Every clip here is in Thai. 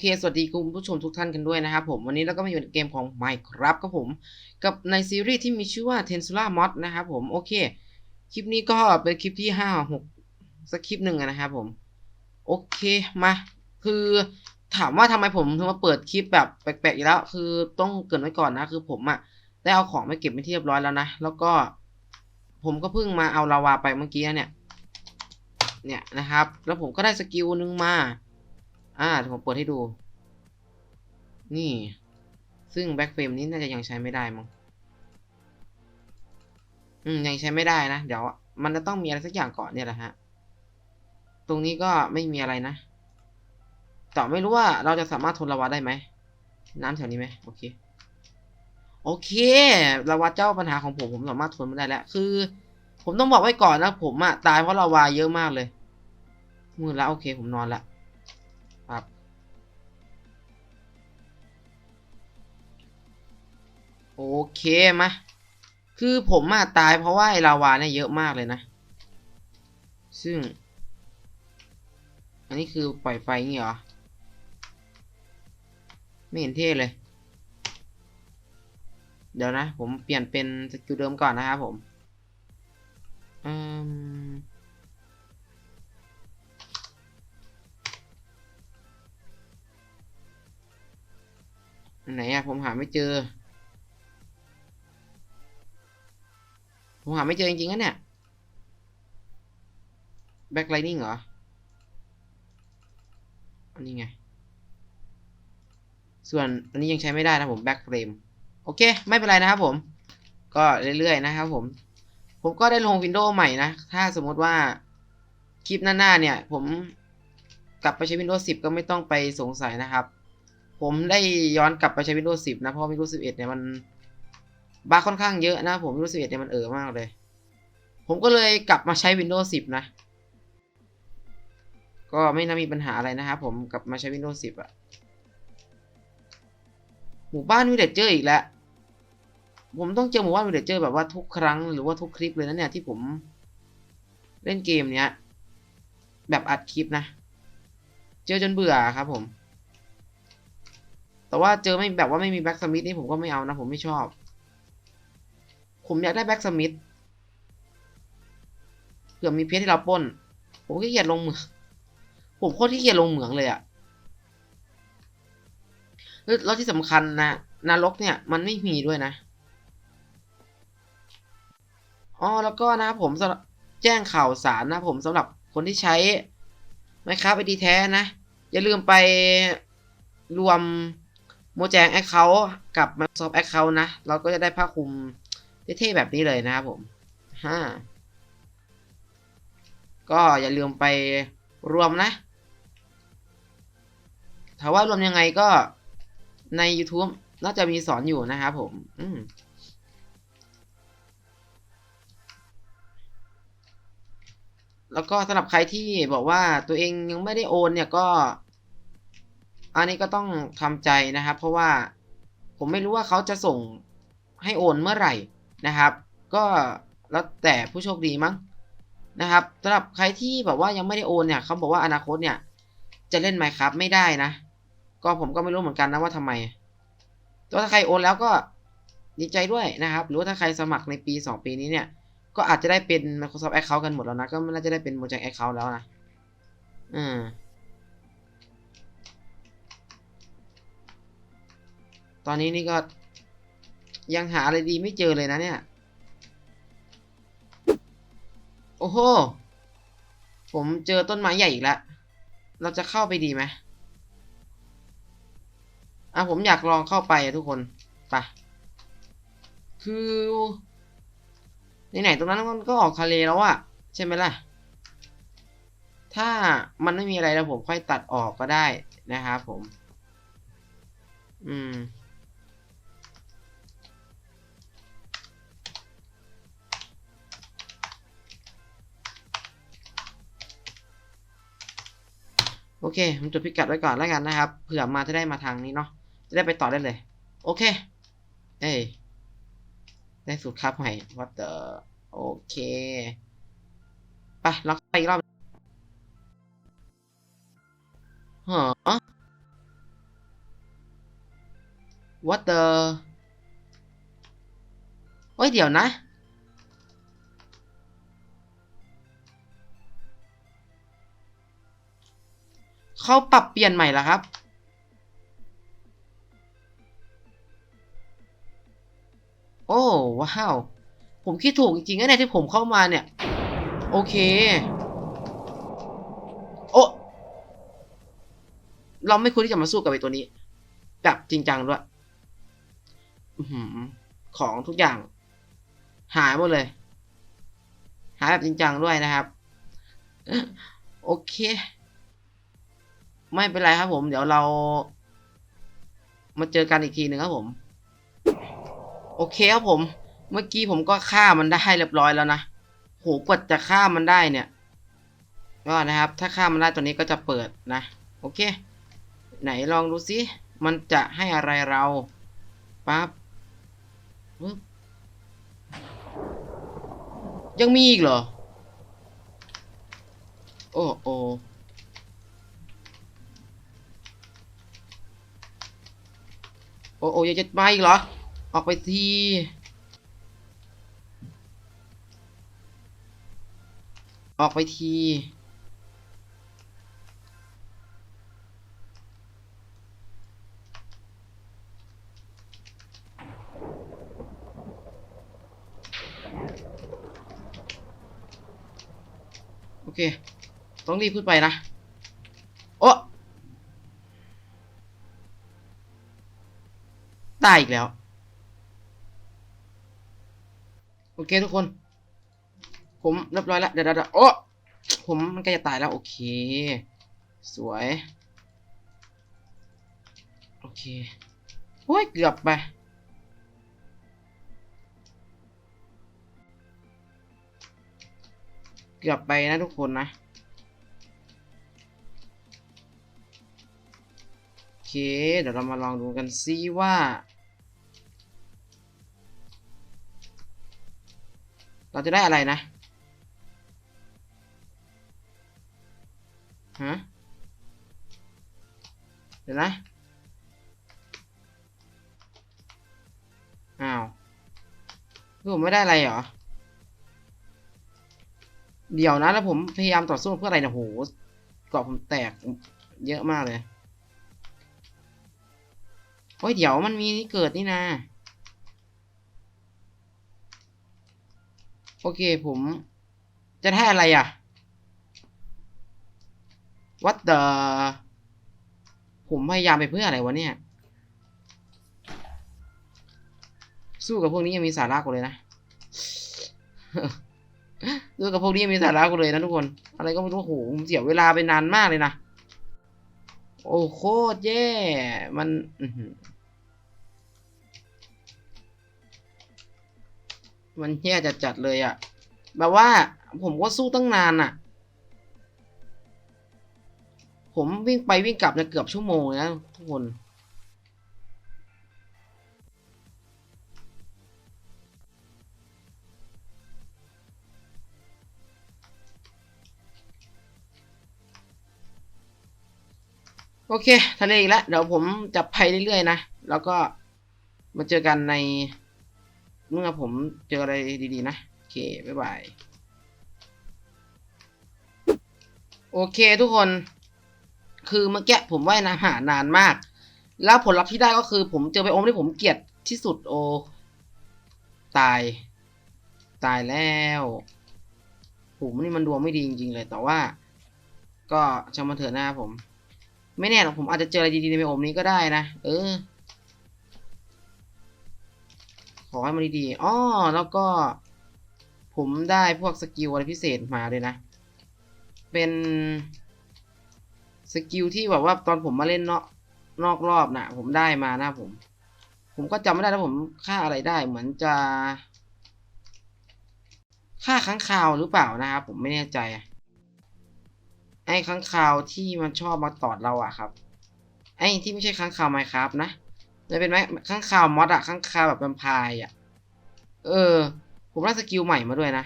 เค สวัสดีคุณผู้ชมทุกท่านกันด้วยนะครับผม วันนี้เราก็มาอยู่ในเกมของ Minecraft ครับผม กับในซีรีส์ที่มีชื่อว่า Tensula Mod นะครับผม โอเค คลิปนี้ก็เป็นคลิปที่ 5 6 สักคลิปหนึ่งนะครับผม โอเค มา คือถามว่าทำไมผมถึงมาเปิดคลิปแบบแปลกๆอีกแล้ว คือต้องเกินไว้ก่อนนะ คือผมอะได้เอาของไปเก็บไปที่เรียบร้อยแล้วนะ แล้วก็ ผมก็เพิ่งมาเอาลาวาไปเมื่อกี้เนี่ย เนี่ยนะครับ แล้วผมก็ได้สกิลหนึงมา อ่าผมเปิดให้ดู นี่ ซึ่งแบ็กเฟรมนี้น่าจะยังใช้ไม่ได้มั้งอืมยังใช้ไม่ได้นะ เดี๋ยว มันจะต้องมีอะไรสักอย่างก่อนเนี่ยแหละฮะ ตรงนี้ก็ไม่มีอะไรนะแต่ไม่รู้ว่าเราจะสามารถทนลาวาได้ไหม น้ำแถวนี้ไหมโอเค โอเคลาวาเจ้าปัญหาของผมผมสามารถทนมันได้แล้ว คือ ผมต้องบอกไว้ก่อนนะผมอะตายเพราะลาวาเยอะมากเลยมืดแล้วโอเค ผมนอนละ โอเคมา คือผมมาตายเพราะว่าไอลาวาเนี่ยเยอะมากเลยนะ ซึ่ง อันนี้คือปล่อยไฟงี้เหรอ ไม่เห็นเท่เลย เดี๋ยวนะ ผมเปลี่ยนเป็นสกิลเดิมก่อนนะครับผมอืมไหนอะผมหาไม่เจอ ผมหาไม่เจอจริงๆนะเนี่ยแบ็คไลนิ่งเหรอ อันนี้ไง ส่วนอันนี้ยังใช้ไม่ได้นะผมแบ็คเฟรมโอเค ไม่เป็นไรนะครับผม ก็เรื่อยๆนะครับผม ผมก็ได้ลงวินโดว์ใหม่นะ ถ้าสมมติว่าคลิปหน้าๆเนี่ย ผมกลับไปใช้ Windows 10 ก็ไม่ต้องไปสงสัยนะครับ ผมได้ย้อนกลับไปใช้ Windows 10 นะ เพราะ Windows 11 เนี่ยมัน บั๊กค่อนข้างเยอะนะผม Windows 11เนี่ยมันเออมากเลย ผมก็เลยกลับมาใช้ Windows 10 นะ ก็ไม่น่ามีปัญหาอะไรนะครับผมกลับมาใช้ Windows 10อะหมู่บ้านวิลเลจเจอร์อีกแล้ว ผมต้องเจอหมู่บ้านวิลเลจเจอร์แบบว่าทุกครั้งหรือว่าทุกคลิปเลยนะเนี่ยที่ผมเล่นเกมเนี้ย แบบอัดคลิปนะ เจอจนเบื่อครับผม แต่ว่าเจอไม่แบบว่าไม่มีแบ็กสมิธนี่ผมก็ไม่เอานะ ผมไม่ชอบ ผมอยากได้แบ็กสมิธเผื่อมีเพชรที่เราป้น ผมขี้เกียจลงเหมือง ผมโคตรขี้เกียจลงเหมืองเลยอะแล้วที่สำคัญนะนรกเนี่ย มันไม่มีด้วยนะอ๋อแล้วก็นะครับผมแจ้งข่าวสารนะผมสำหรับคนที่ใช้ไมครับไอดีแท้นะ อย่าลืมไปรวมโมแจงแอคเคาท์กับ Microsoft Account นะ เราก็จะได้ผ้าคลุม เท่ๆแบบนี้เลยนะครับผมฮ่าก็อย่าลืมไปรวมนะถามว่ารวมยังไงก็ใน YouTube น่าจะมีสอนอยู่นะครับผมอืมแล้วก็สำหรับใครที่บอกว่าตัวเองยังไม่ได้โอนเนี่ยก็ อันนี้ก็ต้องทำใจนะครับ เพราะว่าผมไม่รู้ว่าเขาจะส่งให้โอนเมื่อไหร่ นะครับ ก็แล้วแต่ผู้โชคดีมั้งนะครับสำหรับใครที่แบบว่ายังไม่ได้โอนเนี่ยเขาบอกว่าอนาคตเนี่ย จะเล่นไหมครับไม่ได้นะ ก็ผมก็ไม่รู้เหมือนกันนะว่าทำไมแต่ถ้าใครโอนแล้วก็ดีใจด้วยนะครับ หรือว่าถ้าใครสมัครในปี 2 ปีนี้เนี่ย ก็อาจจะได้เป็น Microsoft Account กันหมดแล้วนะ ก็น่าจะได้เป็น Mojang Account แล้วนะอืมตอนนี้นี่ก็ ยังหาอะไรดีไม่เจอเลยนะเนี่ย โอ้โห ผมเจอต้นไม้ใหญ่อีกแล้ว เราจะเข้าไปดีไหมอะผมอยากลองเข้าไปอะทุกคนไปคือไหนๆตรงนั้นมันก็ออกทะเลแล้วอะใช่ไหมล่ะ ถ้ามันไม่มีอะไรแล้วผมค่อยตัดออกก็ได้นะครับผม อืม โอเคผมจดพิกัดไว้ก่อนแล้วกันนะครับ เผื่อมาจะได้มาทางนี้เนาะ จะได้ไปต่อได้เลย โอเค เอ้ย ได้สูตรครับใหม่ what the โอเค ไปลองไปอีกรอบเหรอ what the เฮ้ยเดี๋ยวนะ เขาปรับเปลี่ยนใหม่แล้วครับ โอ้ว้าว ผมคิดถูกจริงๆนะเนี่ยที่ผมเข้ามาเนี่ย โอเค โอ้เราไม่ควรที่จะมาสู้กับไอ้ตัวนี้ แบบจริงจังด้วยของทุกอย่าง หายหมดเลย หายแบบจริงจังด้วยนะครับ โอเค ไม่เป็นไรครับผม เดี๋ยวเรา มาเจอกันอีกทีหนึ่งครับผม โอเคครับผม เมื่อกี้ผมก็ฆ่ามันได้เรียบร้อยแล้วนะโหกว่าจะฆ่ามันได้เนี่ย ก็นะครับ ถ้าฆ่ามันได้ตัวนี้ก็จะเปิดนะ โอเค ไหนลองดูซิ มันจะให้อะไรเราปั๊บปึ๊บยังมีอีกเหรอ โอ้โอ โอ้โอ้ยังจะมาอีกเหรอ ออกไปทีออกไปที โอเค ต้องรีบขึ้นไปนะ โอ้ ตายอีกแล้ว โอเคทุกคน ผมเรียบร้อยแล้ว เดี๋ยวเดี๋ยวโอ้ผมมันใกล้จะตายแล้ว โอเค สวย โอเคโอ้ยเกือบไปเกือบไปนะทุกคนนะ โอเค เดี๋ยวเรามาลองดูกันซิว่า เราจะได้อะไรนะฮะเดี๋ยวนะอ้าวคือผมไม่ได้อะไรเหรอ เดี๋ยวนะแล้วผมพยายามต่อสู้เพื่ออะไรนะโหเกาะผมแตกเยอะมากเลยโอ้ยเดี๋ยวมันมีนี่เกิดนี่นะ โอเคผม จะได้อะไรอะ what the ผมพยายามไปเพื่ออะไรวะเนี่ย สู้กับพวกนี้ยังมีสาระกว่าเลยนะสู้กับพวกนี้ยังมีสาระกว่าเลยนะทุกคน อะไรก็ไม่รู้โอ้โหผมเสียเวลาไปนานมากเลยนะ โอ้โคตรแย่ มัน มันแย่จัดจัดเลยอะแบบว่าผมก็สู้ตั้งนานอะผมวิ่งไปวิ่งกลับเนี่ยเกือบชั่วโมงเลยนะทุกคนโอเค ทะเลอีกแล้ว เดี๋ยวผมจะไปเรื่อยๆนะ แล้วก็มาเจอกันใน เมื่อผมเจออะไรดีๆนะ โอเค บ๊ายบาย โอเคทุกคน คือเมื่อกี้ผมว่ายน้ำหานานมาก แล้วผลลัพธ์ที่ได้ก็คือผมเจอไบโอมที่ผมเกลียดที่สุดโอ ตาย ตายแล้วผมนี่มันดวงไม่ดีจริงๆเลย แต่ว่า ก็ช่างมันเถอะหน้าผม ไม่แน่หรอกผมอาจจะเจออะไรดีๆในไบโอมนี้ก็ได้นะ เออ ขอให้มันดีๆอ๋อแล้วก็ ผมได้พวกสกิลอะไรพิเศษมาเลยนะ เป็นสกิลที่แบบว่าตอนผมมาเล่นเนอกนอกรอบนะผมได้มานะผม ผมก็จำไม่ได้แล้วผมค่าอะไรได้ เหมือนจะ ค่าค้างคาวหรือเปล่านะครับผมไม่แน่ใจ ไอ้ค้างคาวที่มันชอบมาตอดเราอะครับ ไอ้ที่ไม่ใช่ค้างคาวไมครับนะ จะเป็นไหมค้างคาวมอดอะค้างคาวแบบแวมไพร์อะเออ ผมได้สกิลใหม่มาด้วยนะ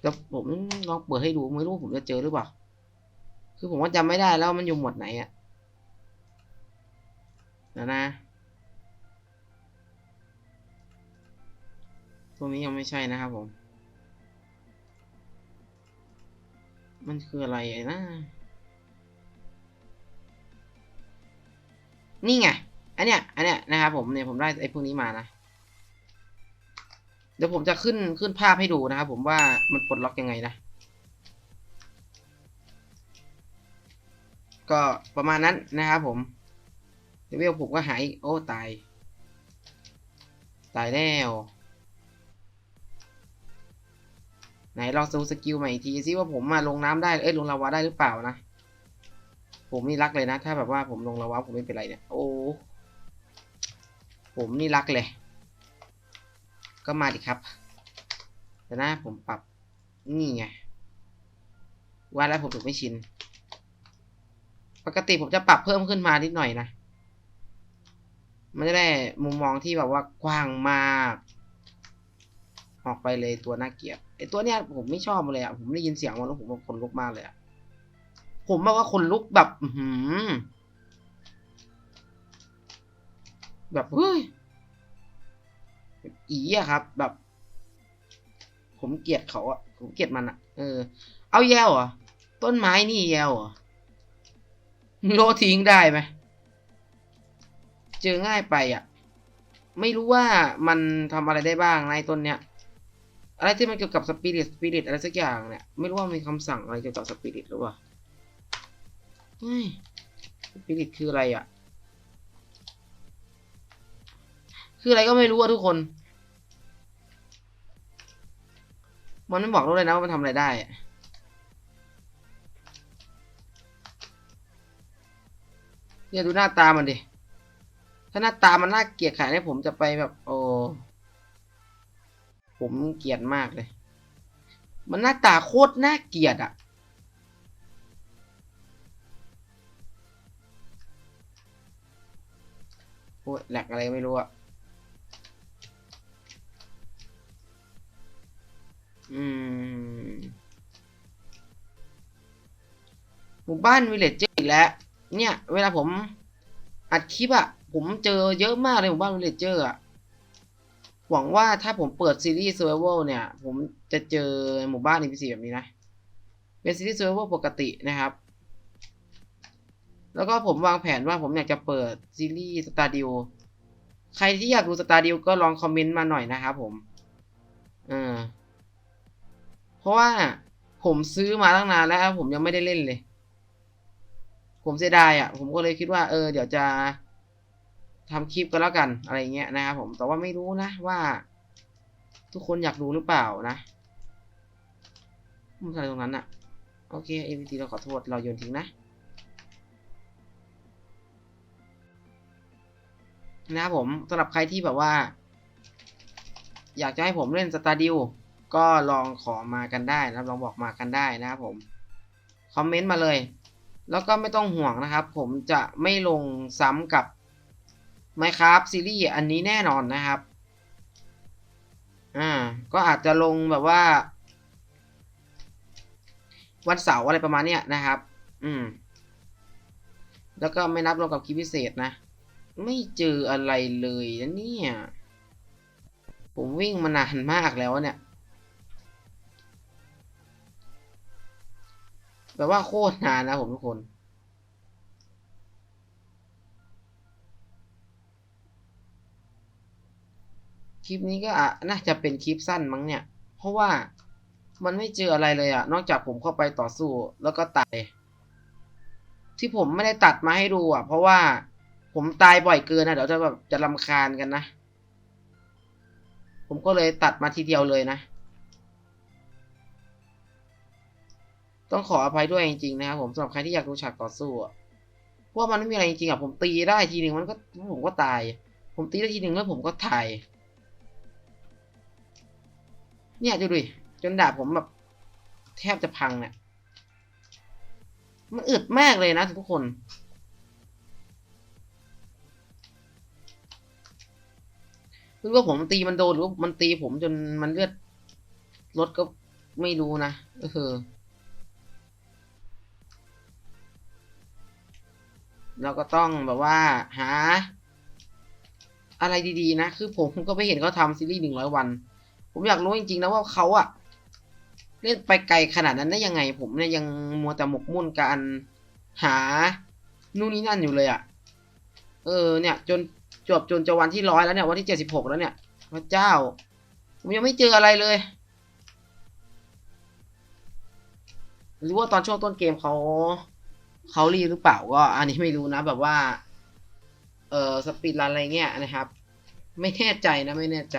เดี๋ยวผมลองเปิดให้ดูไม่รู้ผมจะเจอหรือเปล่า คือผมก็จำไม่ได้แล้วมันอยู่หมวดไหนอะเดี๋ยวนะตรงนี้ยังไม่ใช่นะครับผม มันคืออะไรนะ นี่ไง อันเนี้ย อันเนี้ยนะครับผมเนี่ยผมได้ไอ้พวกนี้มานะ เดี๋ยวผมจะขึ้นขึ้นภาพให้ดูนะครับผมว่ามันปลดล็อกยังไงนะ ก็ประมาณนั้นนะครับผมเลเวลผมก็หาย โอ้ตาย ตายแล้ว ไหนลองดูสกิลใหม่อีกทีซิว่าผมมาลงน้ำได้ เอ้ยลงลาวาได้หรือเปล่านะ ผมนี่รักเลยนะ ถ้าแบบว่าผมลงลาวาผมไม่เป็นไรเนี่ย โอ้ ผมนี่รักเลย ก็มาดิครับ แต่นะผมปรับ นี่ไง ว่าแล้วผมถูกไม่ชิน ปกติผมจะปรับเพิ่มขึ้นมานิดหน่อยนะ มันจะได้มุมมองที่แบบว่ากว้างมาก ออกไปเลยตัวน่าเกลียดไอตัวเนี้ยผมไม่ชอบเลยอะผมได้ยินเสียงมันแล้วผมว่าคนลุกมากเลยอะ ผมแบบว่าคนลุกแบบอื้อหือแบบเฮ้ยแบบอีอะครับ แบบ ผมเกลียดเขาอะผมเกลียดมันอะเออ เอาแยวเหรอต้นไม้นี่แยวเหรอโลทิ้งได้ไหมเจอง่ายไปอะ ไม่รู้ว่ามันทำอะไรได้บ้างในต้นเนี้ยอะไรที่มันเกี่ยวกับสปิริตสปิริตอะไรสักอย่างเนี่ยไม่รู้ว่ามีคำสั่งอะไรเกี่ยวกับสปิริตหรือเปล่า เฮ้ยสปิริตคืออะไรอะ คืออะไรก็ไม่รู้อะทุกคน มันไม่บอกรู้เลยนะว่ามันทำอะไรได้อะเนี่ยดูหน้าตามันดิ ถ้าหน้าตามันน่าเกลียดขนาดนี้ผมจะไปแบบ โอ้ ผมเกลียดมากเลย มันหน้าตาโคตรน่าเกลียดอะ โอ้ยแหลกอะไรไม่รู้อะอืม หมู่บ้านวิลเลจเจอร์อีกแล้ว เนี่ย เวลาผมอัดคลิปอะผมเจอเยอะมากเลยหมู่บ้านวิลเลจเจอร์อะหวังว่าถ้าผมเปิดซีรีส์ Survival เนี่ย ผมจะเจอหมู่บ้าน NPC แบบนี้นะ เป็นซีรีส์ Survival ปกตินะครับ แล้วก็ผมวางแผนว่าผมอยากจะเปิดซีรีส์ s t a r d i o ใครที่อยากดู s t a r d i o ก็ลองคอมเมนต์มาหน่อยนะครับผมเออเพราะว่าผมซื้อมาตั้งนานแล้ว ผมยังไม่ได้เล่นเลย ผมเสียดายอะ ผมก็เลยคิดว่าเออ เดี๋ยวจะทำคลิปก็แล้วกันอะไรเงี้ยนะครับผมแต่ว่าไม่รู้นะว่า ทุกคนอยากดูหรือเปล่านะมันอะไรตรงนั้นอะ โอเค APT เราขอโทษเราโยนทิ้งนะ นะครับผมสำหรับใครที่แบบว่า อยากจะให้ผมเล่นสตาร์ดิวก็ลองขอมากันได้นะครับลองบอกมากันได้นะครับผมคอมเมนต์มาเลย แล้วก็ไม่ต้องห่วงนะครับ ผมจะไม่ลงซ้ำกับ Minecraft ซีรีส์อันนี้แน่นอนนะครับอ่าก็อาจจะลงแบบว่า วันเสาร์อะไรประมาณเนี้ยนะครับ อืม แล้วก็ไม่นับรวมกับคลิปพิเศษนะ ไม่เจออะไรเลยนะเนี่ย ผมวิ่งมานานมากแล้วเนี่ยแบบว่าโคตรนานนะผมทุกคน คลิปนี้ก็อะน่าจะเป็นคลิปสั้นมั้งเนี่ย เพราะว่ามันไม่เจออะไรเลยอะนอกจากผมเข้าไปต่อสู้แล้วก็ตายที่ผมไม่ได้ตัดมาให้ดูอะเพราะว่า ผมตายบ่อยเกินนะเดี๋ยวจะแบบจะรำคาญกันนะ ผมก็เลยตัดมาทีเดียวเลยนะ ต้องขออภัยด้วยจริงๆนะครับผมสำหรับใครที่อยากดูฉากต่อสู้อะเพราะว่ามันไม่มีอะไรจริงๆอะผมตีได้ทีหนึ่งมันก็ผมก็ตาย ผมตีได้ทีหนึ่งแล้วผมก็ตาย เนี่ยดูดิจนดาบผมแบบ แทบจะพังเนี่ยมันอึดมากเลยนะทุกคน ไม่รู้ว่าผมตีมันโดนหรือว่ามันตีผมจนมันเลือดลดก็ไม่รู้นะเออเราก็ต้องแบบว่า หา อะไรดีๆนะ คือผมก็ไปเห็นเขาทำซีรีส์หนึ่งร้อยวัน ผมอยากรู้จริงๆนะว่าเขาอะเล่นไปไกลขนาดนั้นได้ยังไง ผมเนี่ยยังมัวแต่หมกมุ่นกับการหา นู่นนี่นั่นอยู่เลยอะเออ เนี่ย จน จบจนจะวันที่ร้อยแล้วเนี่ยวันที่เจ็ดสิบหกแล้วเนี่ยพระเจ้า ผมยังไม่เจออะไรเลย หรือว่าตอนช่วงต้นเกมเขาเขารีหรือเปล่าก็ อันนี้ไม่รู้นะแบบว่า เออสปีดรันอะไรเงี้ยนะครับ ไม่แน่ใจนะไม่แน่ใจ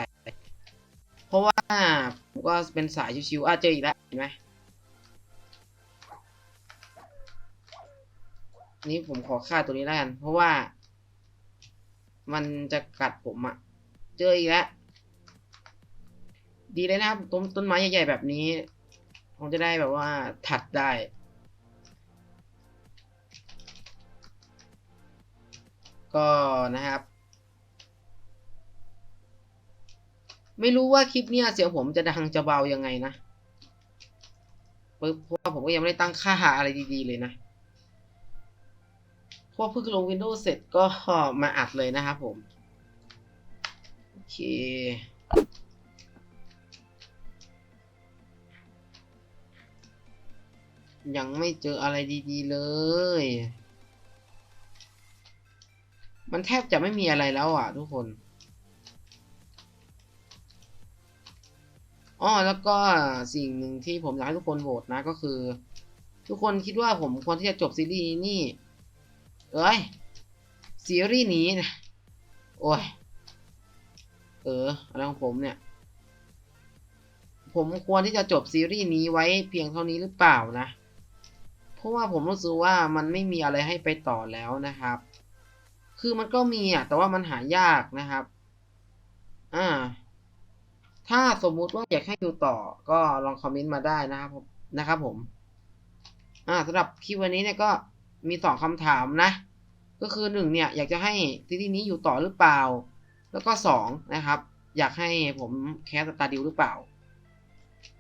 เพราะว่าผมก็เป็นสายชิวๆอะเจออีกแล้วเห็นไหมนนี้ผมขอฆ่าตัวนี้แล้วกันเพราะว่า มันจะกัดผมอะ่ะเจออีกแล้วดีเลยนะครับต้นต้นไม้ใหญ่ๆแบบนี้ผมจะได้แบบว่าถัดได้ ก็นะครับ ไม่รู้ว่าคลิปเนี้ยเสียงผมจะดังจะเบายังไงนะเพราะผมก็ยังไม่ได้ตั้งค่าอะไรดีๆเลยนะ พราะเพิ่งลง Windows เสร็จก็มาอัดเลยนะครับผม โอเคยังไม่เจออะไรดีๆเลย มันแทบจะไม่มีอะไรแล้วอะทุกคน อ๋อแล้วก็สิ่งหนึ่งที่ผมอยากให้ทุกคนโหวตนะก็คือ ทุกคนคิดว่าผมควรที่จะจบซีรีส์นี่ เอ้ยซีรีส์นี้นะโอ้ย เอออะไรของผมเนี่ย ผมควรที่จะจบซีรีส์นี้ไว้เพียงเท่านี้หรือเปล่านะ เพราะว่าผมรู้สึกว่ามันไม่มีอะไรให้ไปต่อแล้วนะครับ คือมันก็มีอะ แต่ว่ามันหายากนะครับ อ่า ถ้าสมมุติว่าอยากให้ดูต่อ ก็ลองคอมเมนต์มาได้นะครับผมนะครับผม อ่าสำหรับคลิปวันนี้เนี่ยก็ มีสองคำถามนะ ก็คือหนึ่งเนี่ยอยากจะให้ซีรีส์นี้อยู่ต่อหรือเปล่า แล้วก็สองนะครับ อยากให้ผมแคสตาดิวหรือเปล่า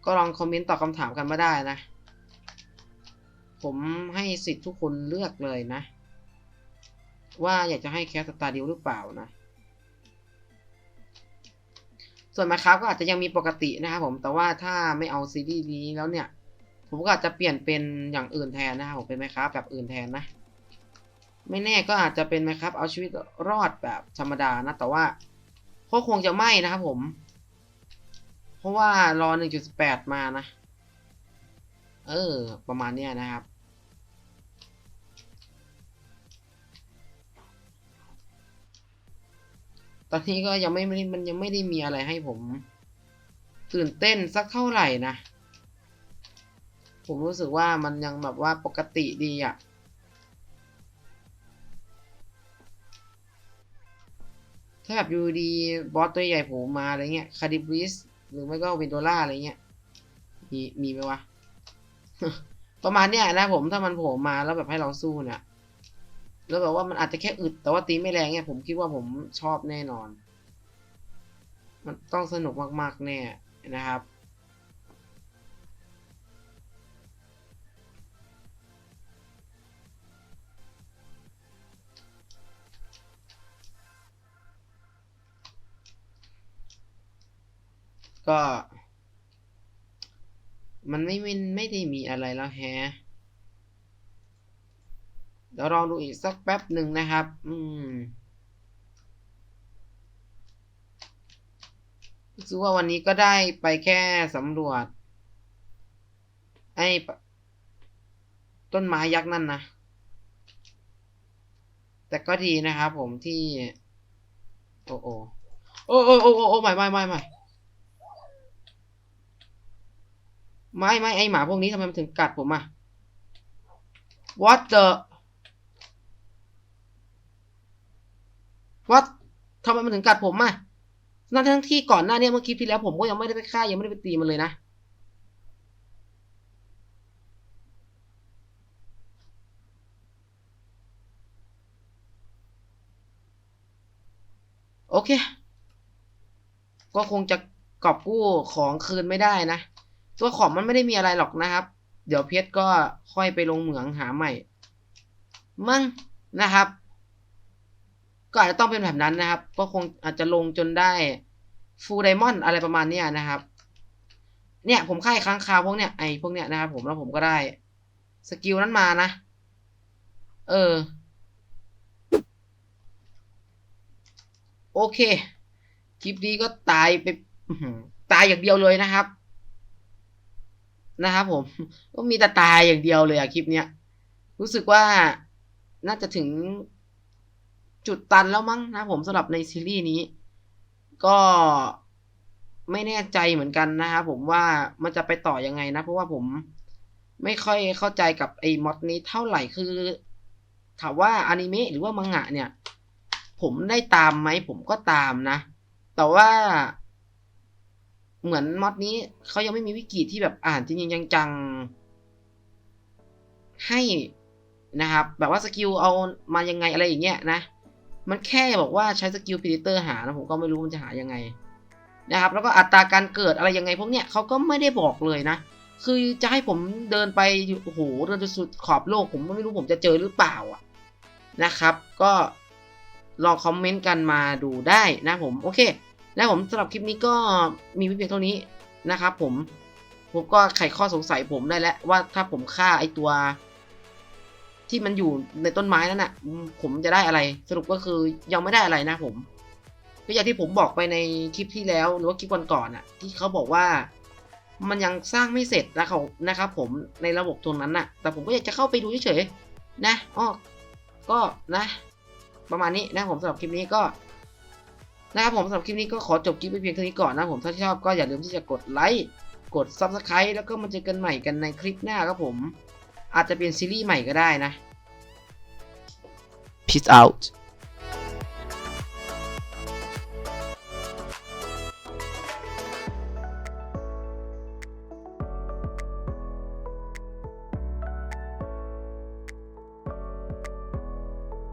ก็ลองคอมเมนต์ตอบคำถามกันมาได้นะ ผมให้สิทธิ์ทุกคนเลือกเลยนะ ว่าอยากจะให้แคสตาดิวหรือเปล่านะส่วนมาครับก็อาจจะยังมีปกตินะครับผมแต่ว่าถ้าไม่เอาซีรีส์นี้แล้วเนี่ย ผมก็อาจจะเปลี่ยนเป็นอย่างอื่นแทนนะครับผมเป็นไหมครับแบบอื่นแทนนะ ไม่แน่ก็อาจจะเป็นไหมครับ เอาชีวิตรอดแบบธรรมดานะ แต่ว่าก็คงจะไม่นะครับผม เพราะว่ารอ1.8มานะ เออ ประมาณเนี้ยนะครับตอนนี้ก็ยังไม่มันยังไม่ได้มีอะไรให้ผม ตื่นเต้นสักเท่าไหร่นะ ผมรู้สึกว่ามันยังแบบว่าปกติดีอะ่ะถ้าแบบอยูดีบอสตัวใหญ่โผล่มาอะไรเงี้ยคาดิบริสหรือไม่ก็วินโดล่าอะไรเงี้ยมีมีไหมวะ ประมาณเนี้ยนะผมถ้ามันโผล่มาแล้วแบบให้เราสู้เนี่ยแล้วแบบว่ามันอาจจะแค่อึดแต่ว่าตีไม่แรงเนี่ยผมคิดว่าผมชอบแน่นอน มันต้องสนุกมากๆแน่นะครับ ก็ มันไม่ไม่ไม่ได้มีอะไรแล้วแฮะเดี๋ยวลองดูอีกสักแป๊บหนึ่งนะครับ อืมรู้สึกว่าวันนี้ก็ได้ไปแค่สำรวจ ไอ้ต้นไม้ยักษ์นั่นนะ แต่ก็ดีนะครับผมที่ โอ้โอ้โอ้โอ้โอ้โอ้โอ้ไม่ไม่ไม่ไม่ ไม่ไม่ไอหมาพวกนี้ทำไมมันถึงกัดผมอะ What the What ทำไมมันถึงกัดผมอะนั่นทั้งที่ก่อนหน้านี้เมื่อคลิปที่แล้วผมก็ยังไม่ได้ไปฆ่ายังไม่ได้ไปตีมันเลยนะ โอเค ก็คงจะกอบกู้ของคืนไม่ได้นะ ตัวของมันไม่ได้มีอะไรหรอกนะครับ เดี๋ยวเพชรก็ค่อยไปลงเหมืองหาใหม่ มั่งนะครับ ก็อาจจะต้องเป็นแบบนั้นนะครับ ก็คงอาจจะลงจนได้ฟูลไดมอนด์อะไรประมาณนี้นะครับ เนี่ยผมค่ายค้างคาวพวกเนี้ยไอพวกเนี้ยนะครับ ผมแล้วผมก็ได้สกิลนั้นมานะ เออ โอเค คลิปนี้ก็ตายไปตายอย่างเดียวเลยนะครับ นะครับผมก็มีแต่ตายอย่างเดียวเลยอะคลิปเนี้ยรู้สึกว่าน่าจะถึงจุดตันแล้วมั้งนะผมสำหรับในซีรีส์นี้ ก็ไม่แน่ใจเหมือนกันนะครับผมว่ามันจะไปต่อยังไงนะ เพราะว่าผมไม่ค่อยเข้าใจกับไอ้มอดนี้เท่าไหร่คือถามว่าอนิเมะหรือว่ามังงะเนี่ย ผมได้ตามไหมผมก็ตามนะ แต่ว่า เหมือนมอดนี้เขายังไม่มีวิกิที่แบบอ่านจริงๆจังๆให้นะครับ แบบว่าสกิลเอามายังไงอะไรอย่างเงี้ยนะ มันแค่บอกว่าใช้สกิลพิเตอร์หานะผมก็ไม่รู้มันจะหายังไงนะครับ แล้วก็อัตราการเกิดอะไรยังไงพวกเนี้ยเขาก็ไม่ได้บอกเลยนะ คือจะให้ผมเดินไปโอ้โหเดินจนสุดขอบโลก ผมไม่รู้ผมจะเจอหรือเปล่าอะนะครับ ก็ลองคอมเมนต์กันมาดูได้นะผม โอเค แล้วผมสำหรับคลิปนี้ก็มีเพียงเท่านี้นะครับผมผมก็ไขข้อสงสัยผมได้แล้วว่าถ้าผมฆ่าไอตัว ที่มันอยู่ในต้นไม้นั่นน่ะ ผมจะได้อะไร สรุปก็คือยังไม่ได้อะไรนะผมก็อย่างที่ผมบอกไปในคลิปที่แล้วหรือว่าคลิปก่อนๆน่ะ ที่เขาบอกว่ามันยังสร้างไม่เสร็จนะเขานะครับผมในระบบตรงนั้นน่ะ แต่ผมก็อยากจะเข้าไปดูเฉยๆนะอ้อก็นะ ประมาณนี้นะผมสำหรับคลิปนี้ก็ นะครับผมสำหรับคลิปนี้ก็ขอจบคลิปไปเพียงเท่านี้ก่อนนะผมถ้าชอบก็อย่าลืมที่จะกดไลค์กด Subscribe แล้วก็มาเจอกันใหม่กันในคลิปหน้าครับผม อาจจะเป็นซีรีส์ใหม่ก็ได้นะ Peace out